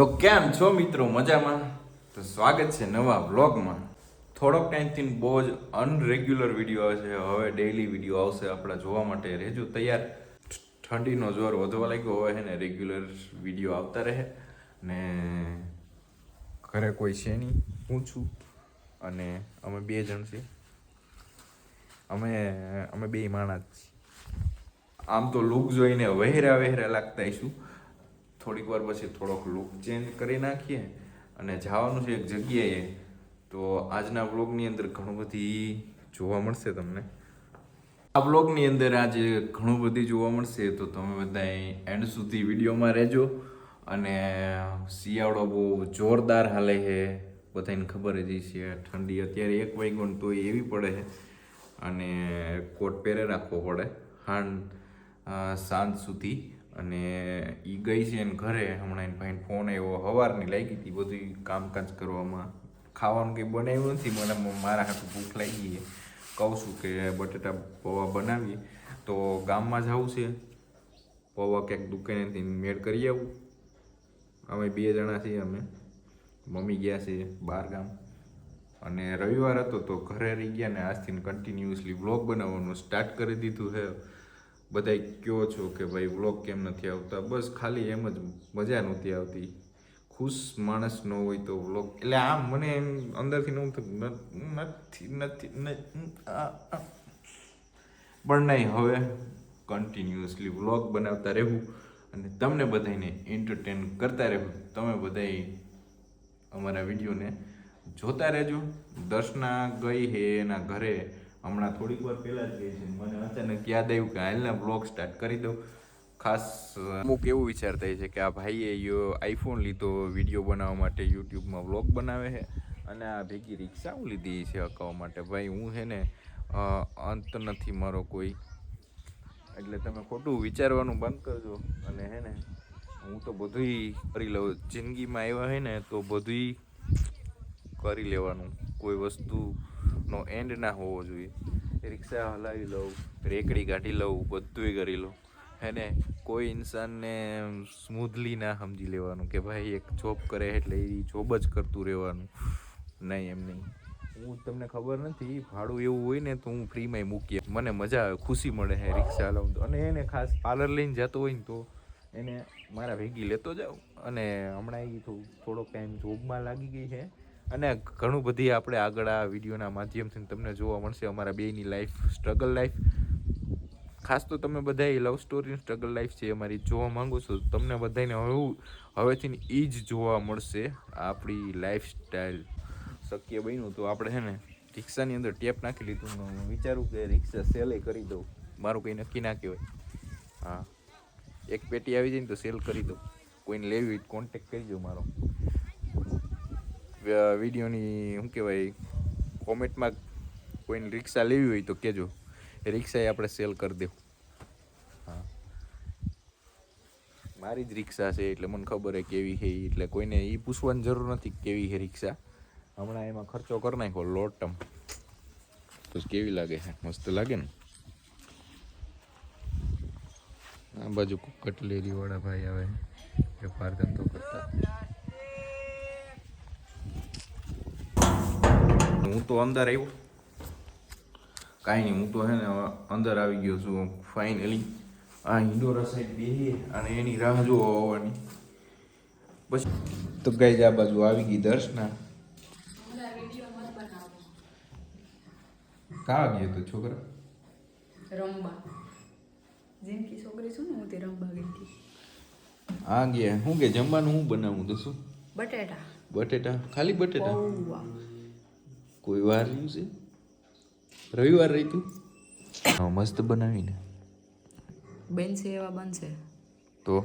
તો કેમ છો મિત્રો? મજામાં? તો સ્વાગત છે નવા વ્લોગમાં. થોડોક ટાઈમથી બહુ જ અનરેગ્યુલર વીડિયો આવે છે હવે ડેઈલી વીડિયો આવશે આપણા જોવા માટે. રહેજો તૈયાર. ઠંડીનો જોર વધવા લાગ્યો. છે ને રેગ્યુલર વીડિયો આવતા રહે. ને ઘરે કોઈ છે નહીં. હું છું. અને અમે બે જણ છીએ. અમે અમે બે માણસ છીએ. આમ તો લુક જોઈને વહેરા વહેરા લાગતા હશું થોડીક વાર પછી થોડોક લુક ચેન્જ કરી નાખીએ અને જવાનું છે એક જગ્યાએ. તો આજના બ્લોગની અંદર ઘણું બધી જોવા મળશે તમને. આ બ્લોગની અંદર આજે ઘણું બધી જોવા મળશે, તો તમે બધા એન્ડ સુધી વિડીયોમાં રહેજો. અને શિયાળો બહુ જોરદાર હાલે છે. બધાને ખબર જ છે ઠંડી અત્યારે એક વાગ્યો તોય એવી પડે છે. અને કોટ પહેરે રાખવો પડે. હાંડ સાંજ સુધી. અને એ ગઈ છે એને ઘરે. હમણાં એને ભાઈને ફોન આવ્યો સવારની લાગી હતી બધું કામકાજ કરવામાં. ખાવાનું કંઈ બનાવ્યું નથી, મને મારા હાથે ભૂખ લાગી છે. કહું છું કે બટેટા પૌવા બનાવીએ. તો ગામમાં જવું છે. પૌવા ક્યાંક દુકાનેથી મેળ કરી આવું. અમે બે જણા છીએ અમે. મમ્મી ગયા છે બહાર ગામ. અને રવિવાર હતો તો ઘરે રહી ગયા ને આજથી કન્ટિન્યુઅસલી વ્લોગ બનાવવાનું સ્ટાર્ટ કરી દીધું છે. બધા કહો છો કે ભાઈ વ્લોગ કેમ નથી આવતા? બસ ખાલી એમ જ મજા નહોતી આવતી. ખુશ માણસ ન હોય તો વ્લોગ. એટલે આમ મને એમ અંદરથી નવું થતું નથી નથી. પણ નહીં, હવે કન્ટિન્યુઅસલી વ્લોગ બનાવતા રહેવું અને તમને બધાને એન્ટરટેન કરતા રહેવું. તમે બધાય અમારા વિડીયોને જોતા રહેજો. દર્શના ગઈ હે એના ઘરે. હમણાં થોડીક વાર પહેલાં જ ગઈ છે. મને અચાનક યાદ આવ્યું કે હાલના બ્લોગ સ્ટાર્ટ કરી દઉં. ખાસ અમુક એવું વિચારતા છે કે આ ભાઈએ યો આઈફોન લીધો વીડિયો બનાવવા માટે યુટ્યુબમાં વ્લોગ બનાવે છે અને આ ભેગી રિક્ષાઓ લીધી છે અકાવવા માટે. ભાઈ, હું છે ને અંત નથી મારો કોઈ. એટલે તમે ખોટું વિચારવાનું બંધ કરજો. અને હે ને, હું તો બધુંય કરી લઉં. જિંદગીમાં આવ્યા હોય ને, તો બધુંય કરી લેવાનું. કોઈ વસ્તુનો એન્ડ ના હોવો જોઈએ. રિક્ષા હલાવી લઉં, રેકડી કાઢી લઉં, બધુંય કરી લઉં. એને કોઈ ઇન્સાનને સ્મૂથલી ના સમજી લેવાનું કે ભાઈ એક જોબ કરે એટલે એ જોબ જ કરતું રહેવાનું. નહીં, એમ નહીં. હું તમને ખબર નથી, ભાડું એવું હોય ને તો હું ફ્રીમાં મૂકીએ. મને મજા આવે, ખુશી મળે છે રિક્ષા હલાવું તો. અને એને ખાસ પાર્લર લઈને જતો હોય ને તો એને મારા ભેગી લેતો જાઉં. અને હમણાં એ થોડોક ટાઈમ જોબમાં લાગી ગઈ છે. અને ઘણું બધી આપણે આગળ આ વિડીયોના માધ્યમથી તમને જોવા મળશે અમારા બેની લાઈફ સ્ટ્રગલ લાઈફ ખાસ તો તમે બધા લવ સ્ટોરી સ્ટ્રગલ લાઈફ છે અમારી જોવા માંગો છો તમને બધાને હવે હવેથી એ જ જોવા મળશે આપણી લાઈફ સ્ટાઈલ શક્ય બન્યું તો આપણે છે ને રિક્ષાની અંદર ટેપ નાખી લીધું હું વિચારું કે રિક્ષા સેલે કરી દઉં. મારું કંઈ નક્કી ના કહેવાય. હા. એક પેટી આવી જાય ને તો સેલ કરી દઉં. કોઈને લેવી હોય કોન્ટેક કરજો મારો. વિડીયોની, શું કહેવાય, કોમેન્ટમાં કોઈને રિક્ષા લેવી હોય તો કહેજો. રિક્ષા આપણે સેલ કરી દેવું. હા. મારી જ રિક્ષા છે, એટલે મને ખબર છે કેવી છે. એટલે કોઈને એ પૂછવાની જરૂર નથી કેવી છે રિક્ષા. હમણાં એમાં ખર્ચો કરી નાખ્યો, લોટમ. તો કેવી લાગે છે મસ્ત લાગે ને? આ બાજુ કટલેરીવાળા ભાઈ આવે વેપાર ધંધો કરતા. હું તો અંદર આવ્યો. કાંઈ નહીં હું તો હે ને અંદર આવી ગયો છું ફાઇનલી આ ઇન્ડોરા સાઈડ બેહીએ અને એની રાહ જોવા હોવાની પછી તો ગઈ આ બાજુ આવી ગઈ દર્શના. કા ગયો તો છોકરા? રમવા જિંદગી છોકરી છું ને હું તે રમવા ગઈ હતી. આ ગયા. શું કે જમવાનું હું બનાવું તો શું? બટેટા. બટેટા? ખાલી બટેટા? કોઈ વાર રહ્યું છે? રવિવાર રહી તું? હા મસ્ત બનાવીને. બનશે એવા બનશે? તો?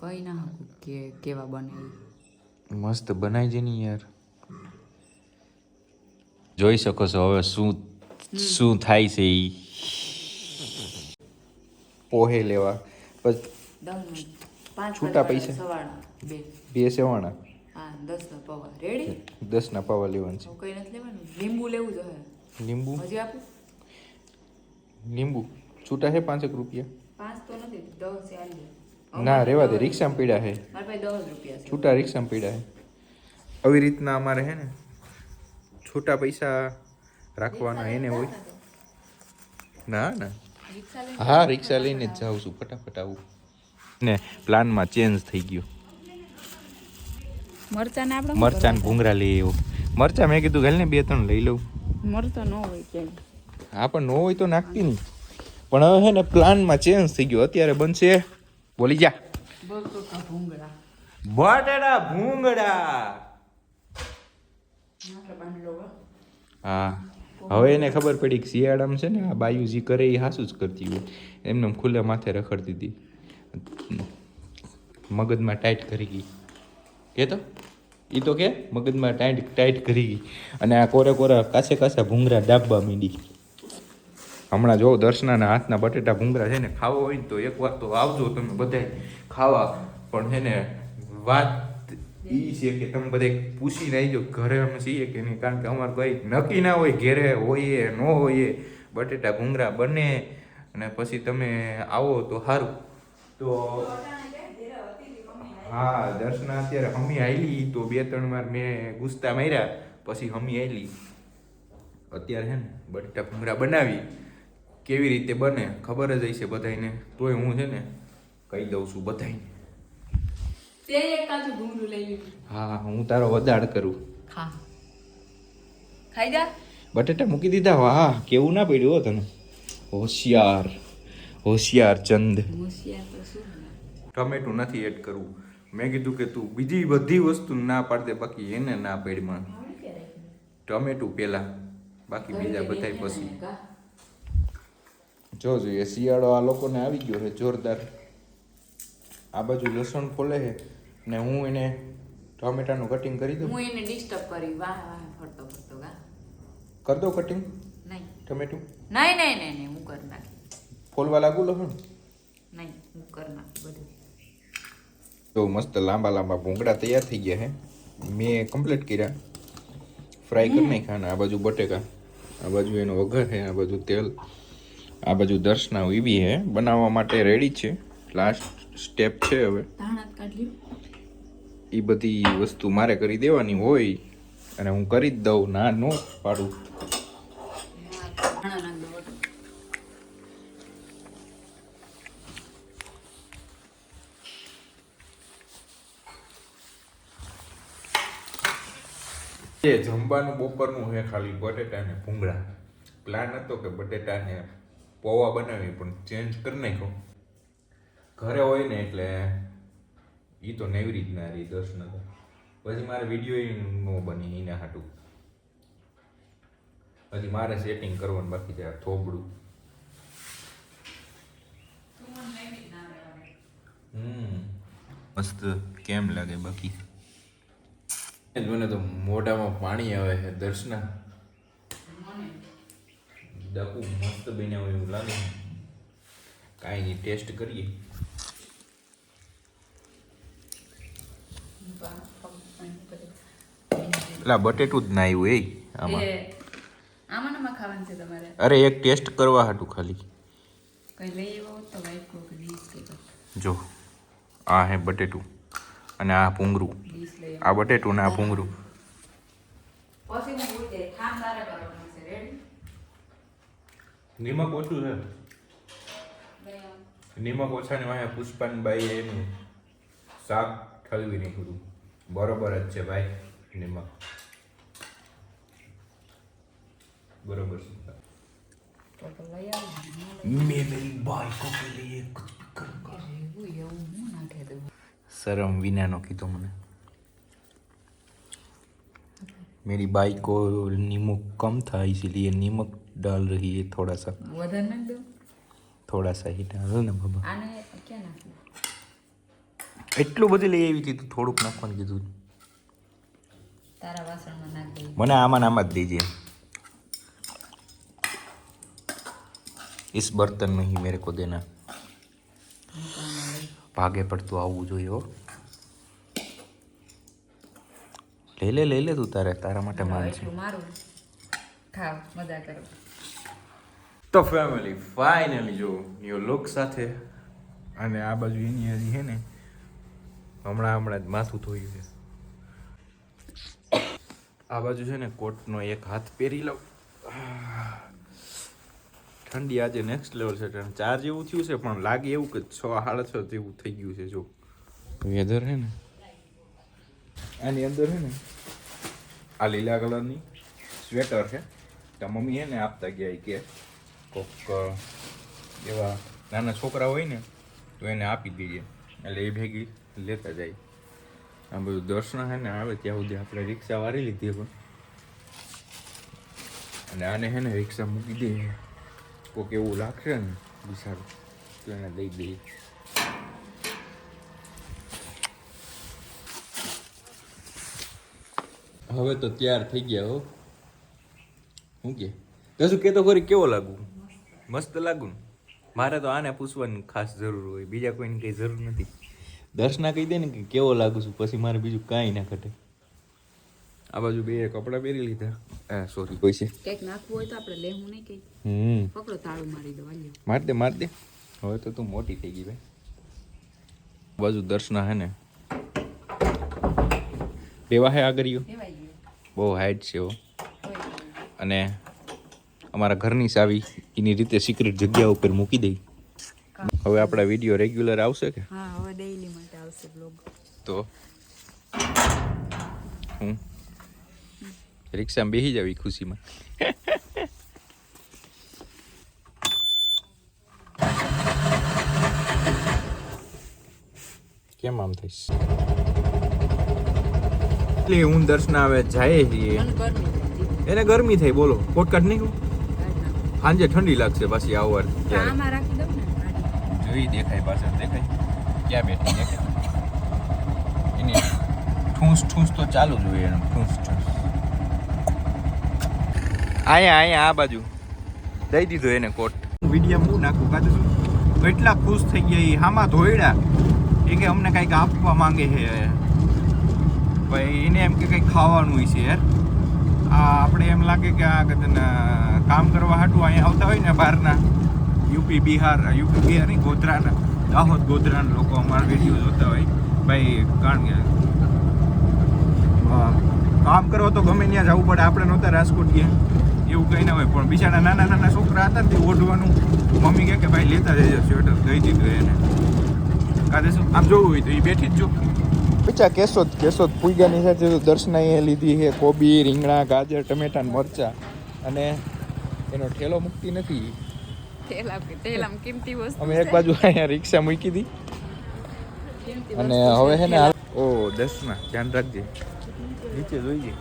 કઈ ના કે કેવા બને મસ્ત બનાવી છે ને યાર. જોઈ શકો છો હવે શું શું થાય છે એ પોહે લેવા. પછી પાંચ છૂટા પૈસા? બે સેવાણા હા દસ પૌવા. રેડી દસના પાવા લેવાના તો કઈ નથી લેવાનું. લીંબુ લેવું જોઈએ લીંબુ? હજી આપું? લીંબુ? છૂટા છે પાંચેક રૂપિયા? પાંચ તો નથી દસ ચાલી ના રેવા દે રિક્ષામાં પીડા હે મારા પાસે દસ રૂપિયા છે. છૂટા રિક્ષામાં પીડા હે આવી રીતના અમારે હે ને છૂટા પૈસા રાખવાના એને હોય. ના ના. હા રિક્ષા લઈને જ જાઉં છું ફટાફટ આવું. ને પ્લાનમાં ચેન્જ થઈ ગયો. મરચા ને આપણે મરચાં ભૂંગરા લઈ આવ્યો મરચાં મેં કીધું ને બે ત્રણ લઈ લઉં. મરચાં ન હોય ક્યાંય. હા પણ ન હોય તો નાખતી નહીં. પણ હવે છે ને પ્લાનમાં ચેન્જ થઈ ગયો. અત્યારે બનશે. બોલી જા. બટાટા ભૂંગળા. હા. હવે એને ખબર પડી કે શિયાળામાં છે ને આ બાયુ જે કરે એ હાસું જ કરતી હોય. એમને ખુલ્લા માથે રખડતી હતી. મગજમાં ટાઈટ કરી ગઈ. કે તો? એ તો કે? મગજમાં ટાઈટ ટાઈટ કરી ગઈ. અને આ કોરે કોરા કાસે કાસા ભૂંગરા ડાબવા માંડી. હમણાં જો દર્શનાના હાથના બટેટા ભૂંગરા છે ને, ખાવો હોય ને તો એકવાર તો આવજો તમે બધાય ખાવા. પણ છે ને, વાત એ છે કે તમે બધા પૂછીને આવજો ઘરે અમે છીએ કે નહીં? કારણ કે અમારે કંઈ નક્કી ના હોય, ઘેરે હોઈએ, ન હોઈએ, બટેટા ભૂંગરા બને. અને પછી તમે આવો તો સારું. તો હા દર્શના અત્યારે હમી આયલી તો બે ત્રણ વાર મેં ગુસ્તા માર્યા પછી હમી આયલી. અત્યારે હે ને બટેટા ભૂંગરા બનાવી. કેવી રીતે બને ખબર જ હશે બધાયને. તોય હું છે ને કહી દઉં છું લીધું. હા હું તારો વદાડ કરું. ખાઈ જા. બટેટા મૂકી દીધા વાહ કેવું ના પડ્યું હો તને? હોશિયાર હોશિયાર ચંદ. હોશિયાર તો શું? ટમેટું નથી એડ કરવું. મેં કીધું કે તું બીજી બધી વસ્તુ ના પાડ દે બાકી એને ના પાડમાં ટમેટું પહેલા બાકી બીજા બધાય પછી. જો જોઈએ શિયાળો આ લોકોને આવી ગયો છે જોરદાર. આ બાજુ લસણ ફોલે છે ને હું એને ટમેટાનું કટિંગ કરી દઉં? હું એને ડિસ્ટર્બ કરી વાહ વાહ ફરતો ફરતો ગા. કરી દઉં કટિંગ નહીં. ટમેટું નહીં નહીં નહીં હું કરી નાખી ફોલવા લાગુ લસણ? નહીં હું કરી નાખી બધું. તો મસ્ત લાંબા લાંબા ભૂંગળા તૈયાર થઈ ગયા હે. મેં કમ્પ્લીટ કર્યા. ફ્રાય કરી નાખ્યા અને આ બાજુ બટેકા. આ બાજુ એનો વઘાર છે આ બાજુ તેલ. આ બાજુ દર્શના ઈવી હે. બનાવવા માટે રેડી છે. લાસ્ટ સ્ટેપ છે હવે. એ બધી વસ્તુ મારે કરી દેવાની હોય અને હું કરી જ દઉં. ના નો પાડું ધાણા નાખ દો એ જમવાનું બપોરનું હે ખાલી બટેટા ને ભૂંગળા. પ્લાન હતો કે બટેટા ને પૌવા બનાવી પણ ચેન્જ કરી નાખ્યો. ઘરે હોય ને એટલે એ તો નેવી રીતના રહી દર્શન તો પછી મારે વીડિયો નો બની એના હાટું. હજી મારે સેટિંગ કરવાનું બાકી છે થોબડું. હમ મસ્ત કેમ લાગે બાકી? મને તો મોઢામાં પાણી આવે છે દર્શના. ડકુ મસ્ત બન્યા હોય એવું લાગે કાંઈ નહીં ટેસ્ટ કરીએ. એટલે બટેટું જ ના આવ્યું એ આમાં. એ આમાં નામાં ખાવાનું છે તમારે? અરે એક ટેસ્ટ કરવા હાટું ખાલી. કઈ લઈ આવ્યો તો જો આ હે બટેટું અને આ ભૂંગરું લઈ આ બટેટું ને આ રેડી નિમક ઓછું છે. નિમક ઓછા ને વાંહે પુષ્પાનભાઈ એનું શાક ઠલવી નીકળ્યું બરોબર જ છે ભાઈ નિમક. બરોબર છે. શરમ વિનાનો કીધું આવી मेरी बाइक को नीमक कम था इसीलिए नीमक डाल रही है थोड़ा सा थोड़ा सा ही डालो ને બાબા એટલું બધું લઈ આવી હતી થોડુંક નાખવાનું કીધું મને આમાં આમાં જ દીજે. ઇસ બર્તન નહીં મેરે કો દેના. ભાગે પડતું આવવું જોઈએ લઈ લે લઈ લે તું તારે તારા માટે માન છે. મારું. ખાવ મજા કરો. તો ફેમિલી ફાઇનલી જો યો લુક સાથે. અને આ બાજુ એની હજી છે ને હમણાં હમણાં જ માથું ધોયું છે. આ બાજુ છે ને કોટનો એક હાથ પહેરી લઉં. ઠંડી આજે નેક્સ્ટ લેવલ છે ઠંડ. ચાર જેવું થયું છે પણ લાગે એવું કે છ સાડા છ જેવું થઈ ગયું છે જો. વેધર છે ને આની અંદર છે ને આ લીલા કલરની સ્વેટર છે તો મમ્મી છે આપતા ગયા કે કોક એવા નાના છોકરા હોય ને તો એને આપી દઈએ. એટલે એ ભેગી લેતા જાય. આ બધું દર્શન છે ને આવે ત્યાં સુધી આપણે રિક્ષા વારી લીધી પણ અને આને છે ને રિક્ષા મૂકી દઈએ. કોક એવું લાગશે ને બિસારું તો એને દઈ દઈએ. હવે તો તૈયાર થઈ ગયા હો. શું કે? કશું કે તો ખરી કેવો લાગુ? મસ્ત લાગુ ને? મારે તો આને પૂછવાની ખાસ જરૂર હોય બીજા કોઈની કઈ જરૂર નથી. દર્શના કહી દે ને કે કેવો લાગુ છું પછી મારે બીજું કાંઈ ના ઘટે. આ બાજુ બે કપડાં પહેરી લીધા. સોરી કોઈ છે? કંઈક નાખવું હોય તો આપણે લેવું નહીં કંઈ? હમ. પકડો તાળું મારી દો માર દે માર દે. હવે તો તું મોટી થઈ ગઈ ભાઈ. બાજુ દર્શના હે ને. બેવા હે ગયું બહુ હાઈટ છે અને અમારા ઘરની ચાવી એની રીતે સિક્રેટ જગ્યા ઉપર મૂકી દઈ. હવે આપણા વીડિયો રેગ્યુલર આવશે કે? હા હવે ડેઈલી માટે આવશે બ્લોગ તો? હું રિક્ષામાં બેસી જ આવી ખુશીમાં. કેમ આમ થઈશ? એટલે હું દર્શન આવે જાય છીએ. એને ગરમી થઈ બોલો. પોટકાટ નહીં સાંજે ઠંડી લાગશે પાછી આવવાર તો ત્યારે. આમાં રાખી દઉં ને કાઢી. જોઈ દેખાય પાછળ દેખાય. ક્યાં બેઠી દેખાય. એની ઠૂંસ ઠૂંસ તો ચાલુ જ હોય એનું ઠૂંસ ઠૂંસ. અહીંયા અહીંયા આ બાજુ. દઈ દીધો એને કોટ. વીડિયો હું નાખું કાચું છું એટલા ખુશ થઈ ગયા એ હામાં ધોયડા. એ કે અમને કંઈક આપવા માંગે છે. ભાઈ, એને એમ કે કંઈક ખાવાનું છે યાર. આ આપણે એમ લાગે કે આ કામ કરવા હાટું અહીંયા આવતા હોય ને બહારના. યુપી, બિહાર યુપી, બિહાર નહીં, ગોધરાના. દાહોદ, ગોધરાના લોકો અમારા વીડિયો જોતા હોય. ભાઈ, કારણ કે કામ કરવા તો ગમે ત્યાં જવું પડે, આપણે નહોતા રાજકોટ ગયા એવું કંઈ ના હોય, પણ બિચારા નાના નાના છોકરા હતા ને ઓઢવાનું. મમ્મી કહે કે, ભાઈ, લેતા જઈ જજો, સ્વેટર. દઈ દીધું એને. કાલે શું? આમ જોવું હોય તો એ બેઠી જ જો. પીછા કેશોદ કેશોદ પૂજાની સાથે દર્શનાએ લીધી છે. કોબી રીંગણા ગાજર ટમેટા મરચા. અને એનો ઠેલો મૂકતી નથી. અમે એક બાજુ અહીંયા રિક્ષા મૂકી હતી અને હવે છે, ને ઓ દસના ધ્યાન રાખજે. નીચે જોઈએ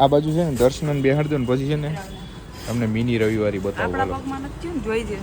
આ બાજુ છે ને દર્શન બેહાડજો ને પછી છે ને તમને મિની રવિવારી બતાવો જોઈ છે